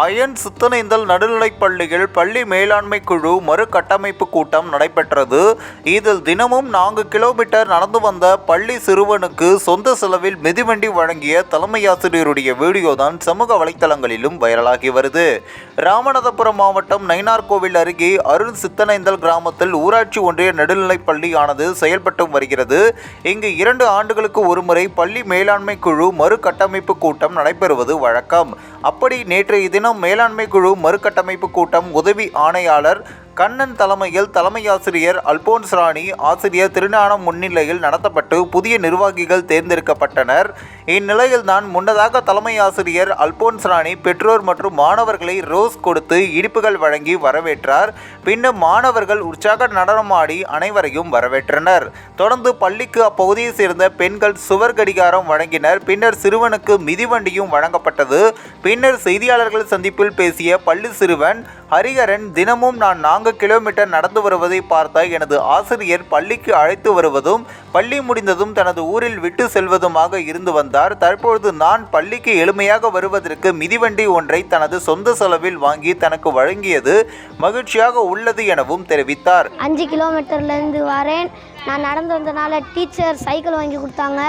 Iron சித்தனைந்தல் நடுநிலைப் பள்ளியில் பள்ளி மேலாண்மை குழு மறுகட்டமைப்பு கூட்டம் நடைபெற்றது. இதில் தினமும் நான்கு கிலோமீட்டர் நடந்து வந்த பள்ளி சிறுவனுக்கு சொந்த செலவில் மிதிவண்டி வழங்கிய தலைமையாசிரியருடைய வீடியோ தான் சமூக வலைத்தளங்களிலும் வைரலாகி வருது. ராமநாதபுரம் மாவட்டம் நைனார்கோவில் அருகே அருண் சித்தனைந்தல் கிராமத்தில் ஊராட்சி ஒன்றிய நடுநிலைப் பள்ளியானது செயல்பட்டு வருகிறது. இங்கு இரண்டு ஆண்டுகளுக்கு ஒருமுறை பள்ளி மேலாண்மை குழு மறுகட்டமைப்பு கூட்டம் நடைபெறுவது வழக்கம். அப்படி நேற்றைய தினம் மேலாண்மை குழு மறுகட்டமைப்பு கூட்டம் உதவி ஆணையாளர் கண்ணன் தலைமையில் தலைமையாசிரியர் அல்போன்ஸ் ராணி ஆசிரியர் திருஞானம் முன்னிலையில் நடத்தப்பட்டு புதிய நிர்வாகிகள் தேர்ந்தெடுக்கப்பட்டனர். இந்நிலையில் தான் முன்னதாக தலைமை ஆசிரியர் அல்போன்ஸ் ராணி பெற்றோர் மற்றும் மாணவர்களை ரோஸ் கொடுத்து இனிப்புகள் வழங்கி வரவேற்றார். பின்னர் மாணவர்கள் உற்சாக நடனமாடி அனைவரையும் வரவேற்றனர். தொடர்ந்து பள்ளிக்கு அப்பகுதியை சேர்ந்த பெண்கள் சுவர் கடிகாரம் வழங்கினர். பின்னர் சிறுவனுக்கு மிதிவண்டியும் வழங்கப்பட்டது. பின்னர் செய்தியாளர்கள் சந்திப்பில் பேசிய பள்ளி சிறுவன் ஹரிஹரன் தினமும் நான் நான்கு கிலோமீட்டர் நடந்து வருவதை பார்த்த எனது ஆசிரியர் பள்ளிக்கு அழைத்து வருவதும் பள்ளி முடிந்ததும் தனது ஊரில் விட்டு செல்வதுமாக இருந்து வந்தார். தற்பொழுது நான் பள்ளிக்கு எளிமையாக வருவதற்கு மிதிவண்டி ஒன்றை தனது சொந்த செலவில் வாங்கி தனக்கு வழங்கியது மகிழ்ச்சியாக உள்ளது எனவும் தெரிவித்தார். அஞ்சு கிலோமீட்டர்லேருந்து வரேன். நான் நடந்து வந்தனால டீச்சர் சைக்கிள் வாங்கி கொடுத்தாங்க.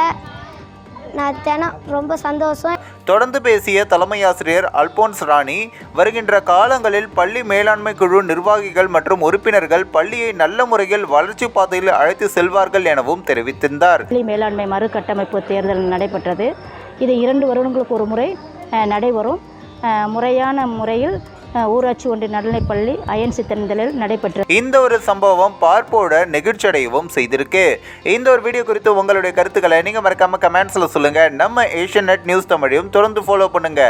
நான் தினம் ரொம்ப சந்தோஷம். தொடர்ந்து பேசிய தலைமை ஆசிரியர் அல்போன்ஸ் ராணி வருகின்ற காலங்களில் பள்ளி மேலாண்மை குழு நிர்வாகிகள் மற்றும் உறுப்பினர்கள் பள்ளியை நல்ல முறையில் வளர்ச்சி பாதையில் அழைத்து செல்வார்கள் எனவும் தெரிவித்திருந்தார். பள்ளி மேலாண்மை மறுகட்டமைப்பு தேர்தல் நடைபெற்றது. இது இரண்டு வருடங்களுக்கு ஒரு முறை நடைபெறும். முறையான முறையில் ஊராட்சி ஒன்றிய நடுநிலைப்பள்ளி அயன் சித்தனந்தலில் நடைபெற்றது இந்த ஒரு சம்பவம் பார்ப்போட நெகிழ்ச்சியடையவும் செய்திருக்கு. இந்த ஒரு வீடியோ குறித்து உங்களுடைய கருத்துக்களை நீங்க மறக்காம கமெண்ட்ஸ்ல சொல்லுங்க. நம்ம ஏஷியன் நெட் நியூஸ் தமிழையும் தொடர்ந்து ஃபாலோ பண்ணுங்க.